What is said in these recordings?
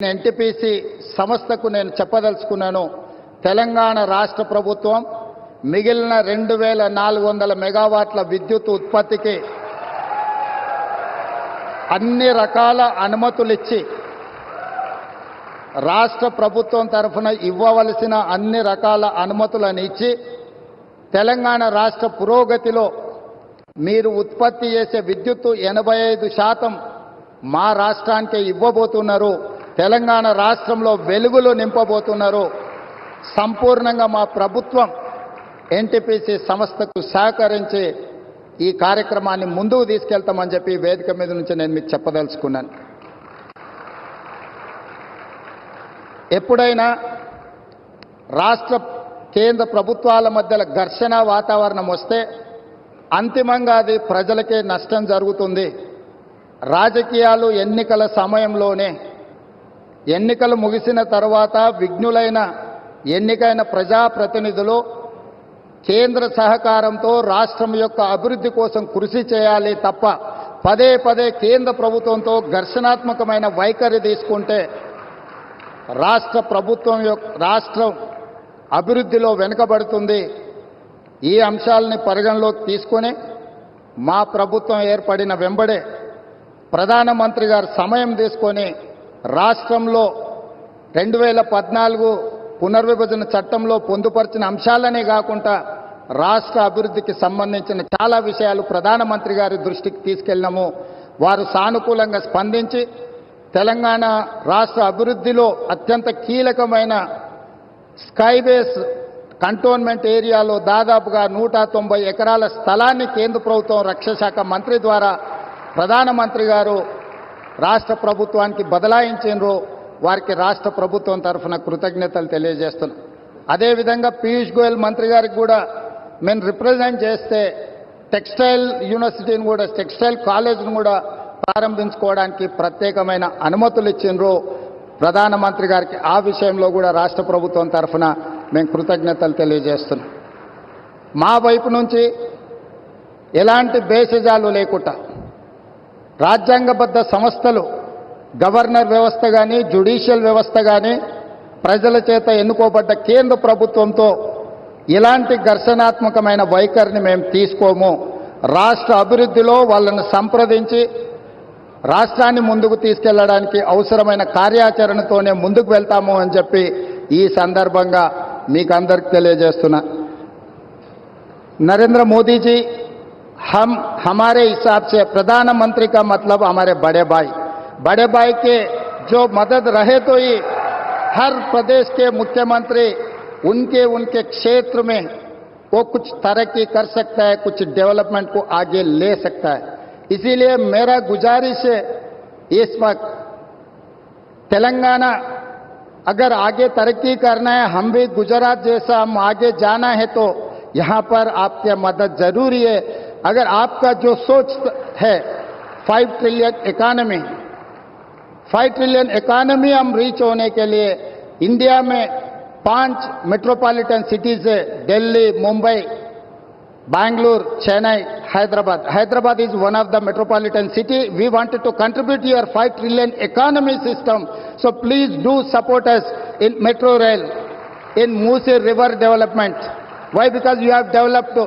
NTPC సంస్థకు నేను చెప్పదలుచుకున్నాను తెలంగాణ రాష్ట్ర ప్రభుత్వం మిగిలిన రెండు వేల నాలుగు వందల మెగావాట్ల విద్యుత్ ఉత్పత్తికి అన్ని రకాల అనుమతులు ఇచ్చి రాష్ట్ర ప్రభుత్వం తరఫున ఇవ్వవలసిన అన్ని రకాల అనుమతులను ఇచ్చి తెలంగాణ రాష్ట్ర పురోగతిలో మీరు ఉత్పత్తి చేసే విద్యుత్తు ఎనభై ఐదు శాతం మా రాష్ట్రానికే ఇవ్వబోతున్నారు. తెలంగాణ రాష్ట్రంలో వెలుగులు నింపబోతున్నారు. సంపూర్ణంగా మా ప్రభుత్వం ఎన్టీపీసీ సంస్థకు సహకరించి ఈ కార్యక్రమాన్ని ముందుకు తీసుకెళ్తామని చెప్పి వేదిక మీద నుంచి నేను మీకు చెప్పదలుచుకున్నాను. ఎప్పుడైనా రాష్ట్ర కేంద్ర ప్రభుత్వాల మధ్యలో ఘర్షణ వాతావరణం వస్తే అంతిమంగా అది ప్రజలకే నష్టం జరుగుతుంది. రాజకీయాలు ఎన్నికల సమయంలోనే ఎన్నికలు ముగిసిన తర్వాత విఘ్నులైన ఎన్నికైన ప్రజాప్రతినిధులు కేంద్ర సహకారంతో రాష్ట్రం యొక్క అభివృద్ధి కోసం కృషి చేయాలి తప్ప పదే పదే కేంద్ర ప్రభుత్వంతో ఘర్షణాత్మకమైన వైఖరి తీసుకుంటే రాష్ట్ర ప్రభుత్వం యొక్క రాష్ట్రం అభివృద్ధిలో వెనుకబడుతుంది. ఈ అంశాలని పరిగణలోకి తీసుకొని మా ప్రభుత్వం ఏర్పడిన వెంబడే ప్రధానమంత్రి గారు సమయం తీసుకొని రాష్ట్రంలో రెండు వేల పద్నాలుగు పునర్విభజన చట్టంలో పొందుపరిచిన అంశాలనే కాకుండా రాష్ట్ర అభివృద్ధికి సంబంధించిన చాలా విషయాలు ప్రధానమంత్రి గారి దృష్టికి తీసుకెళ్ళినాము. వారు సానుకూలంగా స్పందించి తెలంగాణ రాష్ట్ర అభివృద్ధిలో అత్యంత కీలకమైన స్కైబేస్ కంటోన్మెంట్ ఏరియాలో దాదాపుగా నూట తొంభై ఎకరాల స్థలాన్ని కేంద్ర ప్రభుత్వం రక్షణ శాఖ మంత్రి ద్వారా ప్రధానమంత్రి గారు రాష్ట్ర ప్రభుత్వానికి బదలాయించారు వారికి రాష్ట్ర ప్రభుత్వం తరఫున కృతజ్ఞతలు తెలియజేస్తున్నాం. అదేవిధంగా పీయూష్ గోయల్ మంత్రి గారికి కూడా మేము రిప్రజెంట్ చేస్తే టెక్స్టైల్ యూనివర్సిటీని కూడా టెక్స్టైల్ కాలేజ్ను కూడా ప్రారంభించుకోవడానికి ప్రత్యేకమైన అనుమతులు ఇచ్చిండ్రు. ప్రధానమంత్రి గారికి ఆ విషయంలో కూడా రాష్ట్ర ప్రభుత్వం తరఫున మేము కృతజ్ఞతలు తెలియజేస్తున్నాం. మా వైపు నుంచి ఎలాంటి భేషజాలు లేకుండా రాజ్యాంగబద్ధ సంస్థలు గవర్నర్ వ్యవస్థ కానీ జ్యుడిషియల్ వ్యవస్థ కానీ ప్రజల చేత ఎన్నుకోబడ్డ కేంద్ర ప్రభుత్వంతో ఇలాంటి ఘర్షణాత్మకమైన వైఖరిని మేము తీసుకోము. రాష్ట్ర అభివృద్ధిలో వాళ్ళను సంప్రదించి రాష్ట్రాన్ని ముందుకు తీసుకెళ్ళడానికి అవసరమైన కార్యాచరణతోనే ముందుకు వెళ్తాము అని చెప్పి ఈ సందర్భంగా మీకు అందరికీ తెలియజేస్తున్నా. నరేంద్ర మోదీజీ हम, हमारे हिसाब से प्रधानमंत्री का मतलब हमारे बड़े भाई। बड़े भाई के जो मदद रहे तो ही हर प्रदेश के मुख्यमंत्री उनके उनके क्षेत्र में वो कुछ तरक्की कर सकता है, कुछ डेवलपमेंट को आगे ले सकता है। इसीलिए मेरा गुजारिश है, इस वक्त तेलंगाना अगर आगे तरक्की करना है, हम भी गुजरात जैसा हम आगे जाना है तो यहाँ पर आपके मदद ज़रूरी है। अगर आपका जो सोच है five trillion economy five trillion economy हम रीच होने के लिए इंडिया में पाँच मेट्रोपॉलिटन सिटीज़ है, Delhi, Mumbai, Bangalore, Chennai, Hyderabad. Hyderabad is one of the metropolitan city we wanted to contribute your five trillion economy system so please do support us in metro rail in Musi river development why because you have developed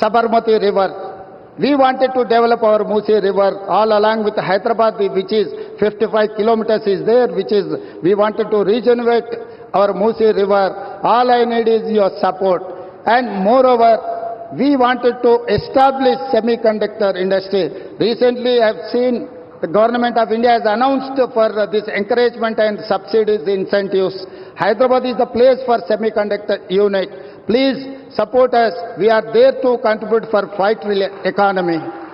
Sabarmati river. We wanted to develop our Musi river all along with Hyderabad, which is 55 kilometers is there, which is, we wanted to regenerate our Musi river. All I need is your support. And moreover, we wanted to establish semiconductor industry. Recently, I have seen the government of India has announced for this encouragement and subsidies, incentives. Hyderabad is the place for semiconductor unit. Please support us. We are there to contribute for fight economy.